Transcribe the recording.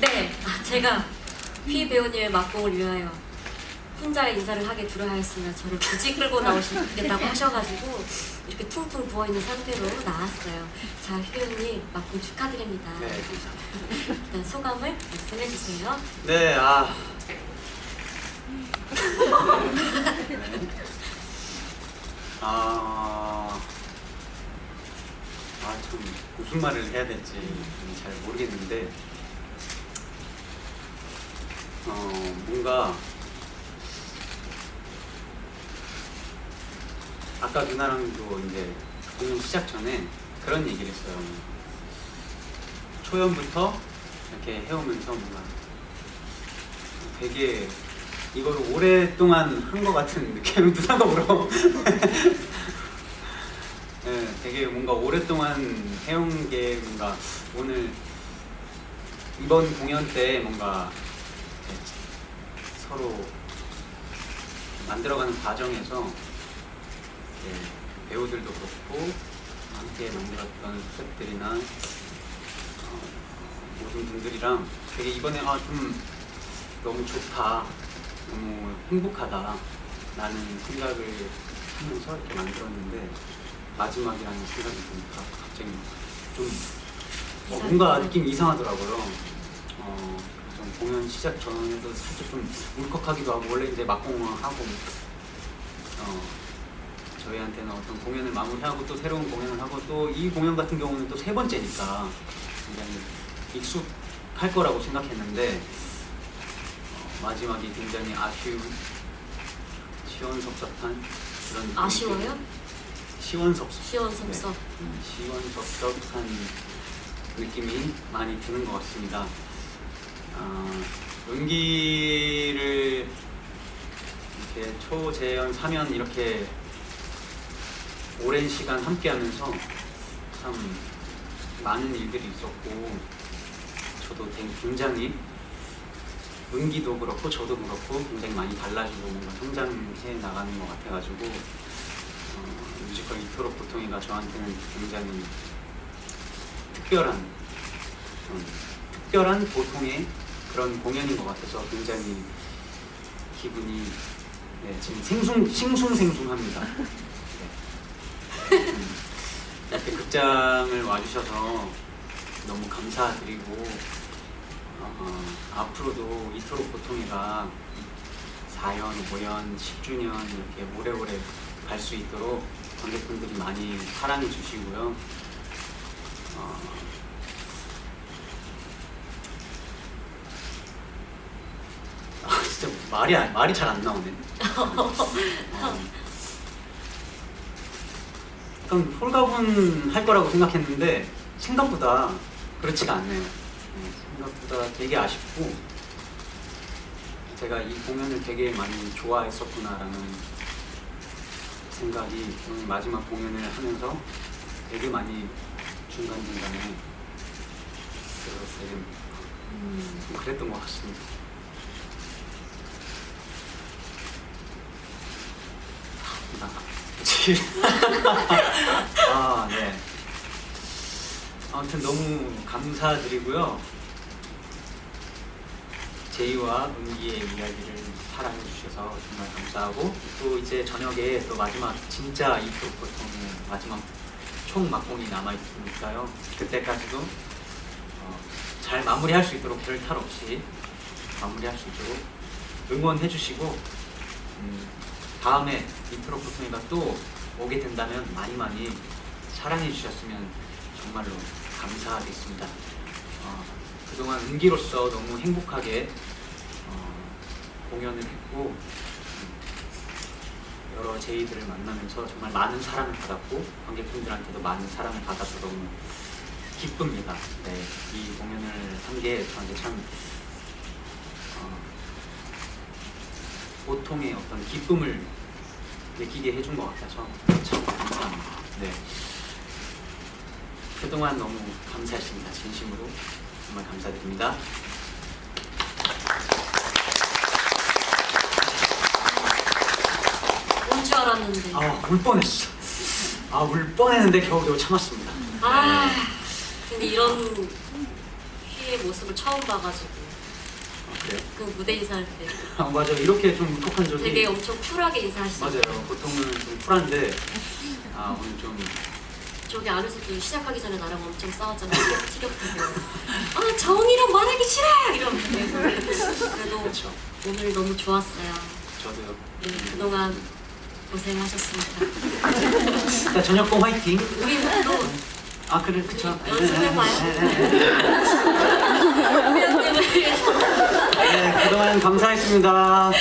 네, 아, 제가 휘 배우님의 막공을 위하여 혼자 인사를 하게 두려하였으면 저를 굳이 끌고 나오시겠다고 하셔가지고 이렇게 퉁퉁 부어있는 상태로 나왔어요. 자, 휘 배우님 막공 축하드립니다. 네, 감사합니다. 일단 소감을 말씀해주세요. 네, 아. 네. 아. 아, 참, 무슨 말을 해야 될지 잘 모르겠는데, 어, 뭔가, 아까 누나랑도 이제 공연 시작 전에 그런 얘기를 했어요. 초연부터 이렇게 해오면서 뭔가 되게 이거를 오랫동안 한 것 같은 느낌 누나가 울어 네, 되게 뭔가 오랫동안 해온 게 뭔가 오늘 이번 공연 때 뭔가 서로 만들어가는 과정에서 이렇게 배우들도 그렇고 함께 만들었던 스태프들이나 어, 모든 분들이랑 되게 이번에 아 좀 너무 좋다, 너무 행복하다 라는 생각을 하면서 이렇게 만들었는데 마지막이라는 생각이 드니까 갑자기 좀 어, 뭔가 느낌이 이상하더라고요. 어, 좀 공연 시작 전에도 살짝 좀 울컥하기도 하고 원래 이제 막공하고 어, 저희한테는 어떤 공연을 마무리하고 또 새로운 공연을 하고 또 이 공연 같은 경우는 또 세 번째니까 굉장히 익숙할 거라고 생각했는데 어, 마지막이 굉장히 아쉬운 시원섭섭한 그런 아쉬워요? 시원섭섭 시원섭섭. 네. 음, 시원섭섭한 느낌이 많이 드는 것 같습니다. 아, 연기를 이렇게 초재연 3년 이렇게 오랜 시간 함께 하면서 참 많은 일들이 있었고 저도 굉장히 은기도 그렇고 저도 그렇고 굉장히 많이 달라지고 뭔가 성장해 나가는 것 같아가지고 어, 뮤지컬 이토록 보통이가 저한테는 굉장히 특별한 음, 특별한 보통의 그런 공연인 것 같아서 굉장히 기분이 네, 지금 생숭 싱숭생숭합니다. 네. 음, 이렇게 극장을 와주셔서 너무 감사드리고 어, 앞으로도 이토록 보통이가 4년, 5년, 10주년 이렇게 오래오래 갈 수 있도록 관객분들이 많이 사랑해 주시고요. 어, 아, 진짜 말이 안- 말이 잘 안 나오네. 어, 약간 홀가분 할 거라고 생각했는데 생각보다 그렇지가 않네요. 네, 생각보다 되게 아쉽고 제가 이 공연을 되게 많이 좋아했었구나라는 생각이 오늘 마지막 공연을 하면서 되게 많이 중간 중간에 되게 음, 좀 그랬던 것 같습니다. 나 그치? 아 네. 아무튼 너무 감사드리고요. 제이와 은기의 이야기를 사랑해 주셔서 정말 감사하고 또 이제 저녁에 또 마지막 진짜 이쪽 보통의 마지막 총 막공이 남아 있으니까요. 그때까지도 어, 잘 마무리할 수 있도록 별 탈 없이 마무리할 수 있도록 응원해 주시고 음, 다음에 인트로 보통이가 또 오게 된다면 많이 많이 사랑해 주셨으면 정말로 감사하겠습니다. 어, 그동안 은기로서 너무 행복하게 어, 공연을 했고 음, 여러 제이들을 만나면서 정말 많은 사랑을 받았고 관객분들한테도 많은 사랑을 받아서 너무 기쁩니다. 네, 이 공연을 한 게 저한테 참 어, 보통의 어떤 기쁨을 느끼게 해준 것 같아서 참 감사합니다. 네. 그동안 너무 감사했습니다. 진심으로 정말 감사드립니다. 온줄 알았는데. 아, 울 뻔했어. 아, 울 뻔했는데 겨우겨우 참았습니다. 아, 근데 이런 휘의 모습을 처음 봐가지고 그 무대 인사할 때 아 맞아 이렇게 좀 울컥한 적이 되게 엄청 쿨하게 인사하시잖아요. 맞아요. 보통은 좀 쿨한데 아 오늘 좀 저기 안에서도 시작하기 전에 나랑 엄청 싸웠잖아요. 티격태격. 아 정이랑 말하기 싫어 이러면서 그래도 그렇죠. 오늘 너무 좋았어요. 저도요. 네, 그동안 고생하셨습니다. 자 저녁공 화이팅. 우리 또 아 그래 그쵸. 연습해봐요. 네, 네, 네. 위해서 네 그동안 감사했습니다.